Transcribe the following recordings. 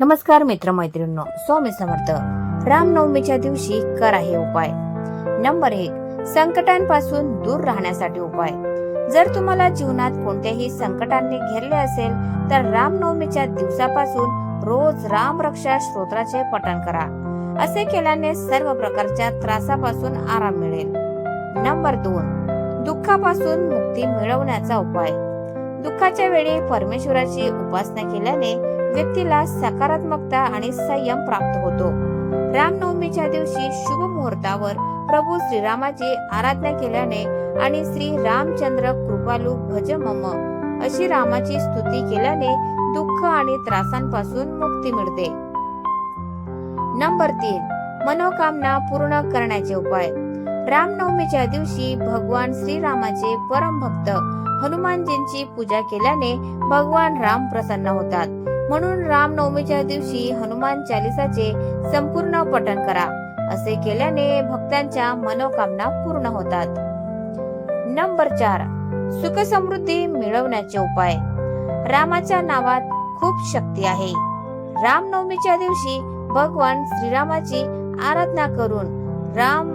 नमस्कार मित्रमैत्रिणींनो स्वामी समर्थ. रामनवमीच्या दिवशी करा हे उपाय. नंबर एक संकटांपासून दूर राहण्यासाठी उपाय. जर तुम्हाला जीवनात कोणत्याही संकटांनी घेरले असेल तर रामनवमीच्या दिवसापासून रोज राम रक्षा स्तोत्राचे पठण करा. असे केल्याने सर्व प्रकारच्या त्रासापासून आराम मिळेल. नंबर दोन दुःखापासून मुक्ती मिळवण्याचा उपाय. दुःखाच्या वेळी परमेश्वराची उपासना केल्याने व्यक्तीला सकारात्मकता आणि संयम प्राप्त होतो. रामनवमीच्या दिवशी शुभ मुहूर्तावर प्रभू श्रीरामाची आराधना केल्याने आणि श्री रामचंद्र कृपालू भज मम अशी रामाची स्तुती केल्याने दुःख आणि त्रासांपासून मुक्ती मिळते. नंबर तीन मनोकामना पूर्ण करण्याचे उपाय. रामनवमीच्या दिवशी भगवान श्रीरामाचे परम भक्त हनुमानजींची पूजा केल्याने भगवान राम प्रसन्न होतात. म्हणून रामनवमीच्या दिवशी हनुमान चालिसाचे संपूर्ण पठण करा. असे केल्याने भक्तांच्या मनोकामना पूर्ण होतात. नंबर चार सुख समृद्धी मिळवण्याचे उपाय. रामाच्या नावात खूप शक्ती आहे. रामनवमीच्या दिवशी भगवान श्रीरामाची आराधना करून राम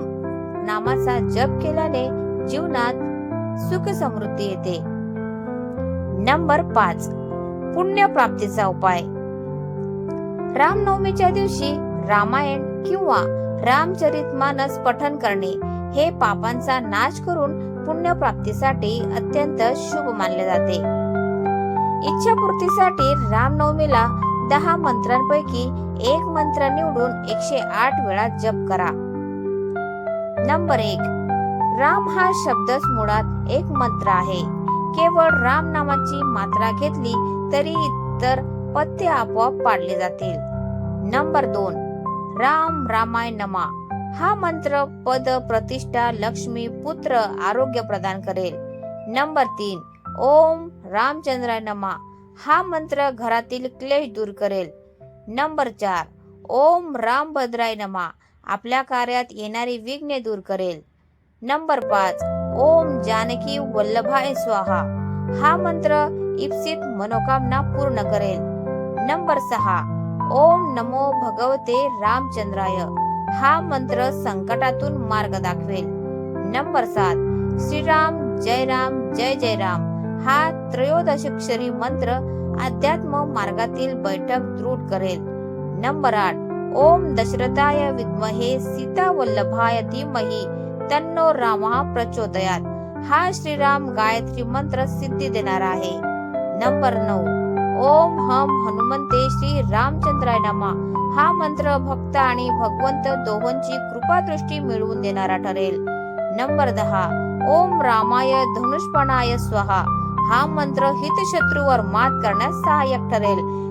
नामाचा जप केल्याने जीवनात सुख समृद्धी येते. नंबर पाच पुण्य प्राप्तीचा उपाय. रामनवमीच्या दिवशी रामायण किंवा रामचरित मानस पठन करणे हे पापांचा नाश करून पुण्य प्राप्तीसाठी अत्यंत शुभ मानले जाते. इच्छापूर्तीसाठी रामनवमीला दहा मंत्रांपैकी एक मंत्र निवडून एकशे आठ वेळा जप करा. नंबर एक. राम हा शब्दच मुळात एक मंत्र आहे. केवळ राम नामाची मात्रा घेतली तरी इतर पथ्य आपोआप पाडले जातील. नंबर दोन राम रामाय नमा. हा मंत्र पद प्रतिष्ठा लक्ष्मी पुत्र आरोग्य प्रदान करेल. नंबर तीन ओम रामचंद्राय नमा. हा मंत्र घरातील क्लेश दूर करेल. नंबर चार ओम रामभद्राय नमा. आपल्या कार्यात येणारी विघ्ने दूर करेल. नंबर पाच ओम जानकी वल्लभाय स्वाहा. हा मंत्र इप्सित मनोकामना पूर्ण करेल. नंबर सहा. ओम नमो भगवते रामचंद्राय. हा मंत्र संकटातून मार्ग दाखवेल. नंबर सात. श्रीराम जय राम जय जय राम हा त्रयोदशाक्षरी मंत्र अध्यात्म मार्गातील बैठक दृढ करेल. नंबर आठ. ओम दशरथाय विद्महे सीता वल्लभाय धीमही. तन्नो रामा प्रचोदयात. हा श्रीराम गायत्री मंत्र सिद्धी देणार आहे. नंबर नऊ. ओम हम हनुमंते श्री रामचंद्राय नमा. हा मंत्र भक्त आणि भगवंत दोहोंची कृपादृष्टी मिळवून देणारा ठरेल. नंबर दहा. ओम रामाय धनुष्पणाय स्वाहा. हा मंत्र हितशत्रूवर मात करण्यास सहाय्यक ठरेल.